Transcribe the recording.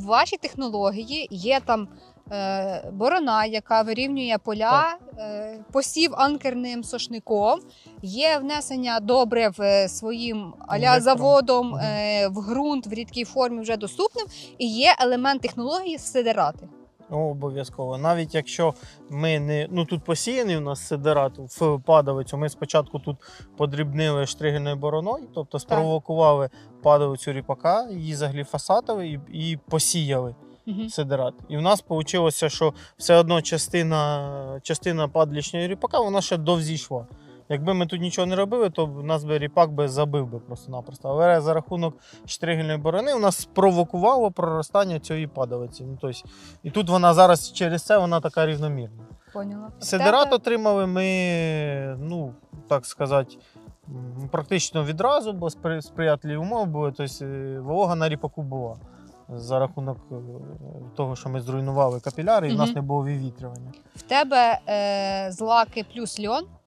в вашій технології є там е, борона, яка вирівнює поля, е, посів анкерним сошником, є внесення добрив е, своїм аля заводом е, в ґрунт в рідкій формі вже доступним, і є елемент технології сидерати. Ну, обов'язково. Навіть якщо ми не ну тут посіяний у нас сидерат в падовицю, ми спочатку тут подрібнили штригельною бороною, тобто спровокували падовицю ріпака, її загліфосатили і, і посіяли Угу. сидерат. І в нас вийшло, що все одно частина, частина падлішнього ріпака вона ще довзійшла. Якби ми тут нічого не робили, то в нас би ріпак би забив би просто-напросто. Але за рахунок штригельної борони у нас спровокувало проростання цієї падовиці. Ну, тобто, і тут вона зараз через це вона така рівномірна. Поняла. Сидерат отримали ми, ну, так сказати, практично відразу, бо спри- сприятливі умови були. Тобто волога на ріпаку була. За рахунок е, того, що ми зруйнували капіляри, і в нас не було вивітрювання. В тебе е, злаки плюс льон.